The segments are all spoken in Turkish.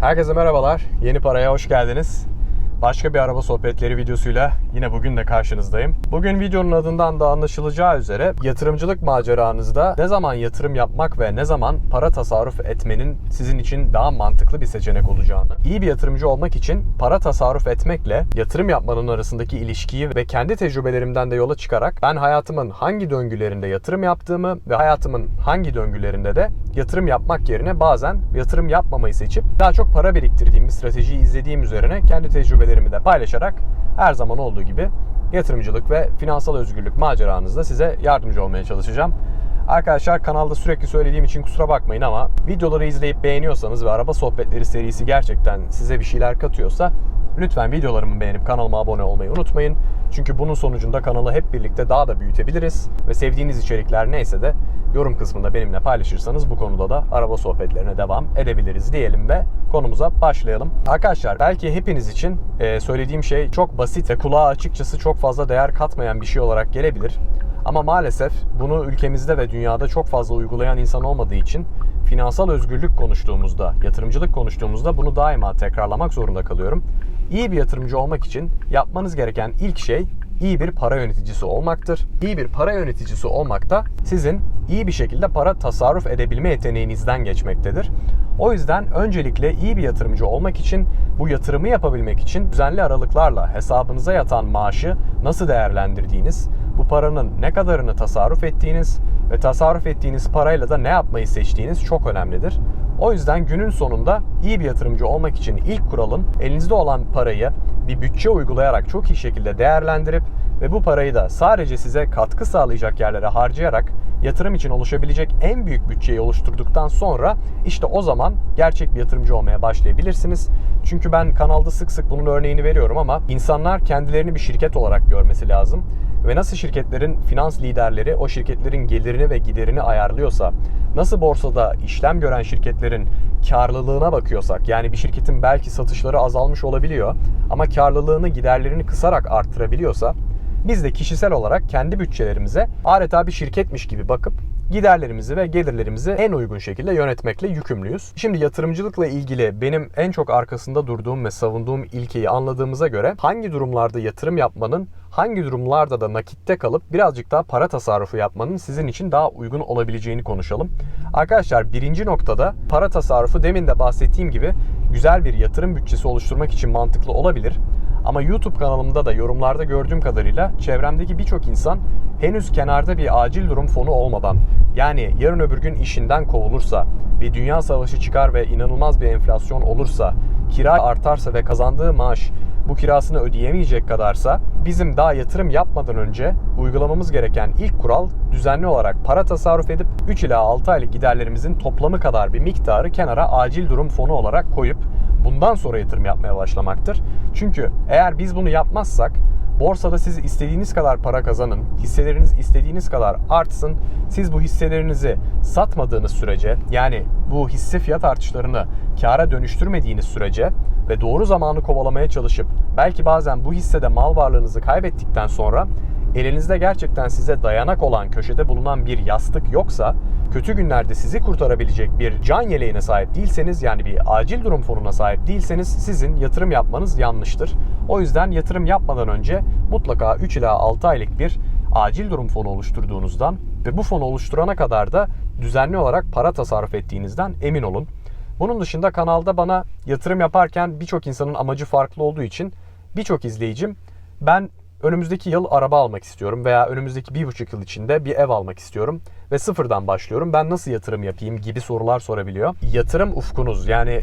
Herkese merhabalar. Yeni Paraya hoş geldiniz. Başka bir araba sohbetleri videosuyla yine bugün de karşınızdayım. Bugün videonun adından da anlaşılacağı üzere yatırımcılık maceranızda ne zaman yatırım yapmak ve ne zaman para tasarruf etmenin sizin için daha mantıklı bir seçenek olacağını, iyi bir yatırımcı olmak için para tasarruf etmekle yatırım yapmanın arasındaki ilişkiyi ve kendi tecrübelerimden de yola çıkarak ben hayatımın hangi döngülerinde yatırım yaptığımı ve hayatımın hangi döngülerinde de yatırım yapmak yerine bazen yatırım yapmamayı seçip daha çok para biriktirdiğim bir stratejiyi izlediğim üzerine kendi tecrübelerimi de paylaşarak her zaman olduğu gibi yatırımcılık ve finansal özgürlük maceranızda size yardımcı olmaya çalışacağım. Arkadaşlar kanalda sürekli söylediğim için kusura bakmayın ama videoları izleyip beğeniyorsanız ve araba sohbetleri serisi gerçekten size bir şeyler katıyorsa lütfen videolarımı beğenip kanalıma abone olmayı unutmayın. Çünkü bunun sonucunda kanalı hep birlikte daha da büyütebiliriz ve sevdiğiniz içerikler neyse de yorum kısmında benimle paylaşırsanız bu konuda da araba sohbetlerine devam edebiliriz diyelim ve konumuza başlayalım. Arkadaşlar belki hepiniz için e, söylediğim şey çok basit ve kulağa açıkçası çok fazla değer katmayan bir şey olarak gelebilir. Ama maalesef bunu ülkemizde ve dünyada çok fazla uygulayan insan olmadığı için finansal özgürlük konuştuğumuzda, yatırımcılık konuştuğumuzda bunu daima tekrarlamak zorunda kalıyorum. İyi bir yatırımcı olmak için yapmanız gereken ilk şey iyi bir para yöneticisi olmaktır. İyi bir para yöneticisi olmak da sizin iyi bir şekilde para tasarruf edebilme yeteneğinizden geçmektedir. O yüzden öncelikle iyi bir yatırımcı olmak için bu yatırımı yapabilmek için düzenli aralıklarla hesabınıza yatan maaşı nasıl değerlendirdiğiniz, bu paranın ne kadarını tasarruf ettiğiniz ve tasarruf ettiğiniz parayla da ne yapmayı seçtiğiniz çok önemlidir. O yüzden günün sonunda iyi bir yatırımcı olmak için ilk kuralın elinizde olan parayı bir bütçe uygulayarak çok iyi şekilde değerlendirip ve bu parayı da sadece size katkı sağlayacak yerlere harcayarak yatırım için oluşabilecek en büyük bütçeyi oluşturduktan sonra işte o zaman gerçek bir yatırımcı olmaya başlayabilirsiniz. Çünkü ben kanalda sık sık bunun örneğini veriyorum ama insanlar kendilerini bir şirket olarak görmesi lazım. Ve nasıl şirketlerin finans liderleri o şirketlerin gelirini ve giderini ayarlıyorsa, nasıl borsada işlem gören şirketlerin karlılığına bakıyorsak, yani bir şirketin belki satışları azalmış olabiliyor ama karlılığını giderlerini kısarak arttırabiliyorsa, biz de kişisel olarak kendi bütçelerimize adeta bir şirketmiş gibi bakıp giderlerimizi ve gelirlerimizi en uygun şekilde yönetmekle yükümlüyüz. Şimdi yatırımcılıkla ilgili benim en çok arkasında durduğum ve savunduğum ilkeyi anladığımıza göre hangi durumlarda yatırım yapmanın hangi durumlarda da nakitte kalıp birazcık daha para tasarrufu yapmanın sizin için daha uygun olabileceğini konuşalım. Arkadaşlar birinci noktada para tasarrufu demin de bahsettiğim gibi güzel bir yatırım bütçesi oluşturmak için mantıklı olabilir. Ama YouTube kanalımda da yorumlarda gördüğüm kadarıyla çevremdeki birçok insan henüz kenarda bir acil durum fonu olmadan yani yarın öbür gün işinden kovulursa bir dünya savaşı çıkar ve inanılmaz bir enflasyon olursa kira artarsa ve kazandığı maaş bu kirasını ödeyemeyecek kadarsa bizim daha yatırım yapmadan önce uygulamamız gereken ilk kural düzenli olarak para tasarruf edip 3 ila 6 aylık giderlerimizin toplamı kadar bir miktarı kenara acil durum fonu olarak koyup bundan sonra yatırım yapmaya başlamaktır. Çünkü eğer biz bunu yapmazsak borsada siz istediğiniz kadar para kazanın, hisseleriniz istediğiniz kadar artsın. Siz bu hisselerinizi satmadığınız sürece yani bu hisse fiyat artışlarını kâra dönüştürmediğiniz sürece ve doğru zamanı kovalamaya çalışıp belki bazen bu hissede mal varlığınızı kaybettikten sonra elinizde gerçekten size dayanak olan köşede bulunan bir yastık yoksa kötü günlerde sizi kurtarabilecek bir can yeleğine sahip değilseniz yani bir acil durum fonuna sahip değilseniz sizin yatırım yapmanız yanlıştır. O yüzden yatırım yapmadan önce mutlaka 3 ila 6 aylık bir acil durum fonu oluşturduğunuzdan ve bu fonu oluşturana kadar da düzenli olarak para tasarruf ettiğinizden emin olun. Bunun dışında kanalda bana yatırım yaparken birçok insanın amacı farklı olduğu için birçok izleyicim ben önümüzdeki yıl araba almak istiyorum veya önümüzdeki bir buçuk yıl içinde bir ev almak istiyorum ve sıfırdan başlıyorum. Ben nasıl yatırım yapayım gibi sorular sorabiliyor. Yatırım ufkunuz yani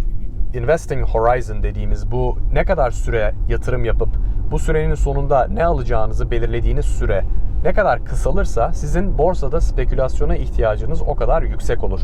investing horizon dediğimiz bu ne kadar süre yatırım yapıp bu sürenin sonunda ne alacağınızı belirlediğiniz süre ne kadar kısalırsa sizin borsada spekülasyona ihtiyacınız o kadar yüksek olur.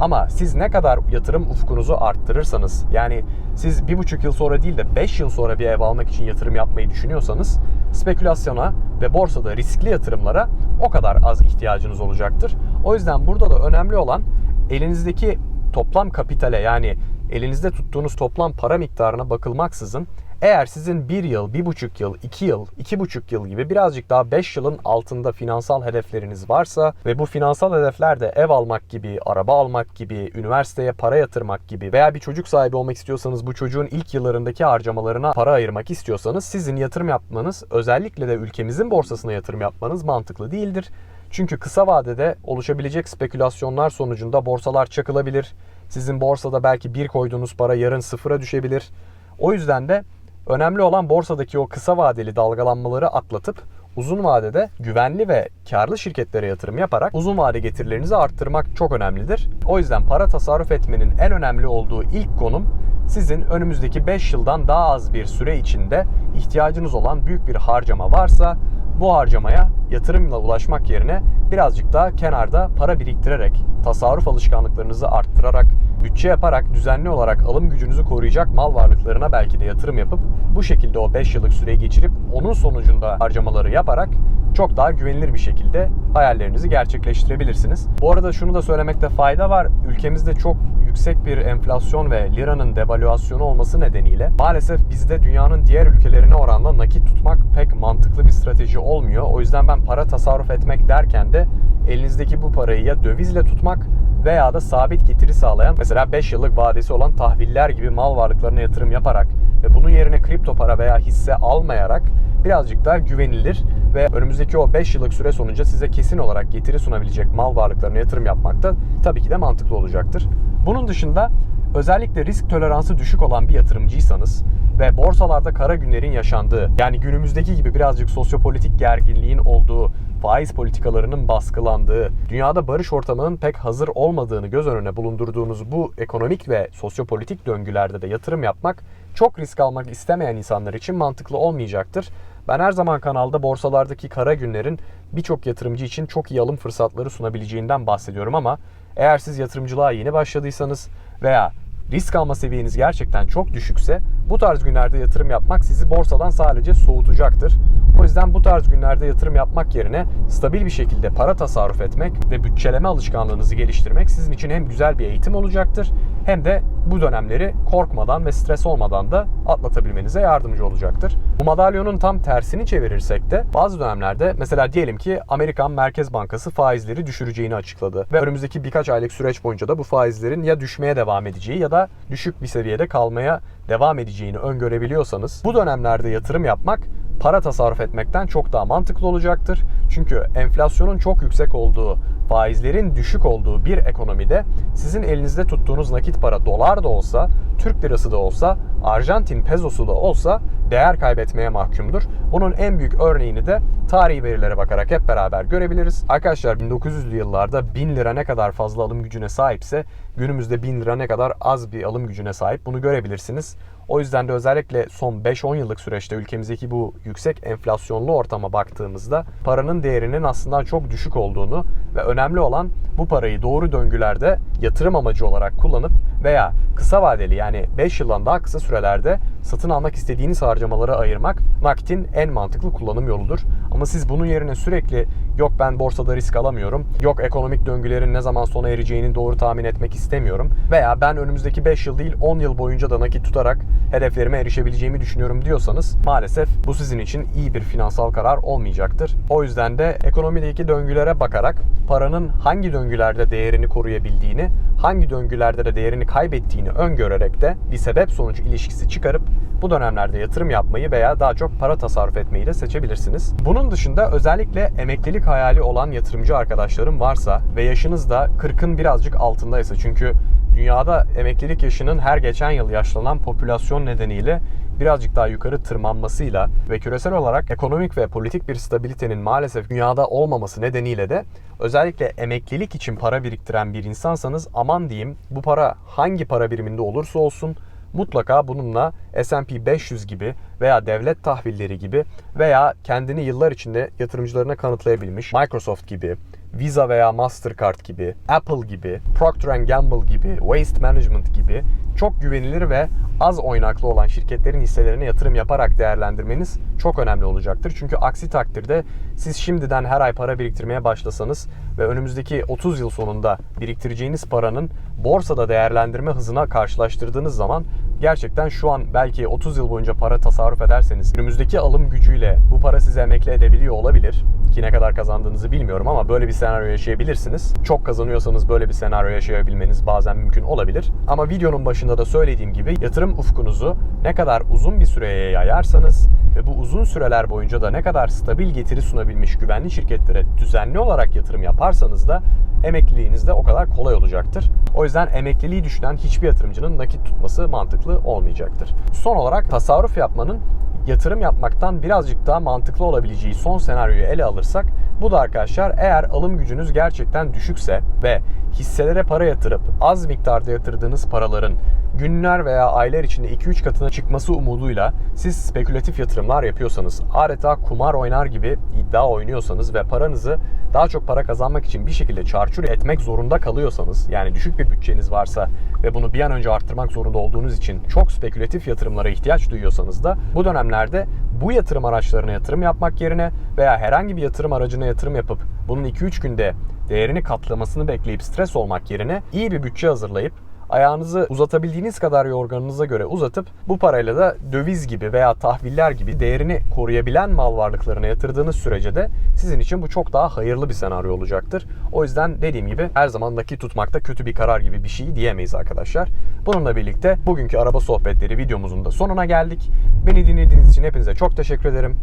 Ama siz ne kadar yatırım ufkunuzu arttırırsanız yani siz bir buçuk yıl sonra değil de 5 yıl sonra bir ev almak için yatırım yapmayı düşünüyorsanız spekülasyona ve borsada riskli yatırımlara o kadar az ihtiyacınız olacaktır. O yüzden burada da önemli olan elinizdeki toplam kapitale yani elinizde tuttuğunuz toplam para miktarına bakılmaksızın Eğer sizin 1 yıl, 1,5 yıl, 2 yıl, 2,5 yıl gibi birazcık daha 5 yılın altında finansal hedefleriniz varsa ve bu finansal hedefler de ev almak gibi, araba almak gibi, üniversiteye para yatırmak gibi veya bir çocuk sahibi olmak istiyorsanız bu çocuğun ilk yıllarındaki harcamalarına para ayırmak istiyorsanız sizin yatırım yapmanız özellikle de ülkemizin borsasına yatırım yapmanız mantıklı değildir. Çünkü kısa vadede oluşabilecek spekülasyonlar sonucunda borsalar çakılabilir. Sizin borsada belki bir koyduğunuz para yarın sıfıra düşebilir. O yüzden de önemli olan borsadaki o kısa vadeli dalgalanmaları atlatıp uzun vadede güvenli ve karlı şirketlere yatırım yaparak uzun vade getirilerinizi arttırmak çok önemlidir. O yüzden para tasarruf etmenin en önemli olduğu ilk konum sizin önümüzdeki 5 yıldan daha az bir süre içinde ihtiyacınız olan büyük bir harcama varsa bu harcamaya yatırımla ulaşmak yerine birazcık daha kenarda para biriktirerek, tasarruf alışkanlıklarınızı arttırarak, bütçe yaparak düzenli olarak alım gücünüzü koruyacak mal varlıklarına belki de yatırım yapıp bu şekilde o 5 yıllık süreyi geçirip onun sonucunda harcamaları yaparak çok daha güvenilir bir şekilde hayallerinizi gerçekleştirebilirsiniz. Bu arada şunu da söylemekte fayda var. Ülkemizde çok yüksek bir enflasyon ve liranın devalüasyonu olması nedeniyle maalesef bizde dünyanın diğer ülkelerine oranla nakit tutmak pek mantıklı bir strateji olmuyor. O yüzden ben para tasarruf etmek derken de elinizdeki bu parayı ya dövizle tutmak veya da sabit getiri sağlayan mesela 5 yıllık vadesi olan tahviller gibi mal varlıklarına yatırım yaparak ve bunun yerine kripto para veya hisse almayarak birazcık daha güvenilir ve önümüzdeki o 5 yıllık süre sonunca size kesin olarak getiri sunabilecek mal varlıklarına yatırım yapmak da tabii ki de mantıklı olacaktır. Bunun dışında özellikle risk toleransı düşük olan bir yatırımcıysanız ve borsalarda kara günlerin yaşandığı yani günümüzdeki gibi birazcık sosyopolitik gerginliğin olduğu faiz politikalarının baskılandığı, dünyada barış ortamının pek hazır olmadığını göz önüne bulundurduğunuz bu ekonomik ve sosyopolitik döngülerde de yatırım yapmak çok risk almak istemeyen insanlar için mantıklı olmayacaktır. Ben her zaman kanalda borsalardaki kara günlerin birçok yatırımcı için çok iyi alım fırsatları sunabileceğinden bahsediyorum ama eğer siz yatırımcılığa yeni başladıysanız veya risk alma seviyeniz gerçekten çok düşükse bu tarz günlerde yatırım yapmak sizi borsadan sadece soğutacaktır. O yüzden bu tarz günlerde yatırım yapmak yerine stabil bir şekilde para tasarruf etmek ve bütçeleme alışkanlığınızı geliştirmek sizin için hem güzel bir eğitim olacaktır hem de bu dönemleri korkmadan ve stres olmadan da atlatabilmenize yardımcı olacaktır. Bu madalyonun tam tersini çevirirsek de bazı dönemlerde mesela diyelim ki Amerikan Merkez Bankası faizleri düşüreceğini açıkladı ve önümüzdeki birkaç aylık süreç boyunca da bu faizlerin ya düşmeye devam edeceği ya da düşük bir seviyede kalmaya devam edeceğini öngörebiliyorsanız bu dönemlerde yatırım yapmak para tasarruf etmekten çok daha mantıklı olacaktır. Çünkü enflasyonun çok yüksek olduğu, faizlerin düşük olduğu bir ekonomide sizin elinizde tuttuğunuz nakit para dolar da olsa, Türk lirası da olsa, Arjantin pezosu da olsa değer kaybetmeye mahkumdur. Bunun en büyük örneğini de tarihi verilere bakarak hep beraber görebiliriz. Arkadaşlar 1900'lü yıllarda 1000 lira ne kadar fazla alım gücüne sahipse günümüzde 1000 lira ne kadar az bir alım gücüne sahip bunu görebilirsiniz. O yüzden de özellikle son 5-10 yıllık süreçte ülkemizdeki bu yüksek enflasyonlu ortama baktığımızda paranın değerinin aslında çok düşük olduğunu ve önemli olan bu parayı doğru döngülerde yatırım amacı olarak kullanıp veya kısa vadeli yani 5 yıldan daha kısa sürelerde satın almak istediğiniz harcamalara ayırmak nakitin en mantıklı kullanım yoludur. Ama siz bunun yerine sürekli yok ben borsada risk alamıyorum, yok ekonomik döngülerin ne zaman sona ereceğini doğru tahmin etmek istemiyorum veya ben önümüzdeki 5 yıl değil 10 yıl boyunca da nakit tutarak hedeflerime erişebileceğimi düşünüyorum diyorsanız maalesef bu sizin için iyi bir finansal karar olmayacaktır. O yüzden de ekonomideki döngülere bakarak paranın hangi döngülerde değerini koruyabildiğini, hangi döngülerde de değerini kaybettiğini öngörerek de bir sebep sonuç ilişkisi çıkarıp bu dönemlerde yatırım yapmayı veya daha çok para tasarruf etmeyi de seçebilirsiniz. Bunun dışında özellikle emeklilik hayali olan yatırımcı arkadaşlarım varsa ve yaşınız da 40'ın birazcık altındaysa çünkü dünyada emeklilik yaşının her geçen yıl yaşlanan popülasyon nedeniyle birazcık daha yukarı tırmanmasıyla ve küresel olarak ekonomik ve politik bir stabilitenin maalesef dünyada olmaması nedeniyle de özellikle emeklilik için para biriktiren bir insansanız aman diyeyim bu para hangi para biriminde olursa olsun mutlaka bununla S&P 500 gibi veya devlet tahvilleri gibi veya kendini yıllar içinde yatırımcılarına kanıtlayabilmiş Microsoft gibi, Visa veya Mastercard gibi, Apple gibi, Procter Gamble gibi, Waste Management gibi çok güvenilir ve az oynaklı olan şirketlerin hisselerine yatırım yaparak değerlendirmeniz çok önemli olacaktır. Çünkü aksi takdirde siz şimdiden her ay para biriktirmeye başlasanız ve önümüzdeki 30 yıl sonunda biriktireceğiniz paranın borsada değerlendirme hızına karşılaştırdığınız zaman gerçekten şu an belki 30 yıl boyunca para tasarruf ederseniz önümüzdeki alım gücüyle bu para sizi emekli edebiliyor olabilir. Ki ne kadar kazandığınızı bilmiyorum ama böyle bir senaryo yaşayabilirsiniz. Çok kazanıyorsanız böyle bir senaryo yaşayabilmeniz bazen mümkün olabilir. Ama videonun başında da söylediğim gibi yatırım ufkunuzu ne kadar uzun bir süreye yayarsanız ve bu uzun süreler boyunca da ne kadar stabil getiri sunabilmiş güvenli şirketlere düzenli olarak yatırım yaparsanız da emekliliğiniz de o kadar kolay olacaktır. O yüzden emekliliği düşünen hiçbir yatırımcının nakit tutması mantıklı olmayacaktır. Son olarak tasarruf yapmanın yatırım yapmaktan birazcık daha mantıklı olabileceği son senaryoyu ele alırsak bu da arkadaşlar eğer alım gücünüz gerçekten düşükse ve hisselere para yatırıp az miktarda yatırdığınız paraların günler veya aylar içinde 2-3 katına çıkması umuduyla siz spekülatif yatırımlar yapıyorsanız, adeta kumar oynar gibi iddia oynuyorsanız ve paranızı daha çok para kazanmak için bir şekilde çarçur etmek zorunda kalıyorsanız, yani düşük bir bütçeniz varsa ve bunu bir an önce arttırmak zorunda olduğunuz için çok spekülatif yatırımlara ihtiyaç duyuyorsanız da bu dönemlerde bu yatırım araçlarına yatırım yapmak yerine veya herhangi bir yatırım aracına yatırım yapıp bunun 2-3 günde değerini katlamasını bekleyip stres olmak yerine iyi bir bütçe hazırlayıp ayağınızı uzatabildiğiniz kadar yorganınıza göre uzatıp bu parayla da döviz gibi veya tahviller gibi değerini koruyabilen mal varlıklarına yatırdığınız sürece de sizin için bu çok daha hayırlı bir senaryo olacaktır. O yüzden dediğim gibi her zaman nakit tutmakta kötü bir karar gibi bir şey diyemeyiz arkadaşlar. Bununla birlikte bugünkü araba sohbetleri videomuzun da sonuna geldik. Beni dinlediğiniz için hepinize çok teşekkür ederim.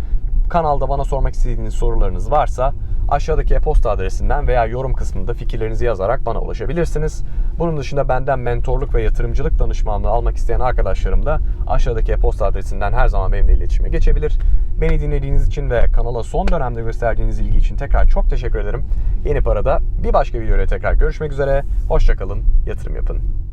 Kanalda bana sormak istediğiniz sorularınız varsa aşağıdaki e-posta adresinden veya yorum kısmında fikirlerinizi yazarak bana ulaşabilirsiniz. Bunun dışında benden mentorluk ve yatırımcılık danışmanlığı almak isteyen arkadaşlarım da aşağıdaki e-posta adresinden her zaman benimle iletişime geçebilir. Beni dinlediğiniz için ve kanala son dönemde gösterdiğiniz ilgi için tekrar çok teşekkür ederim. Yeni Para'da bir başka videoyla tekrar görüşmek üzere. Hoşçakalın, yatırım yapın.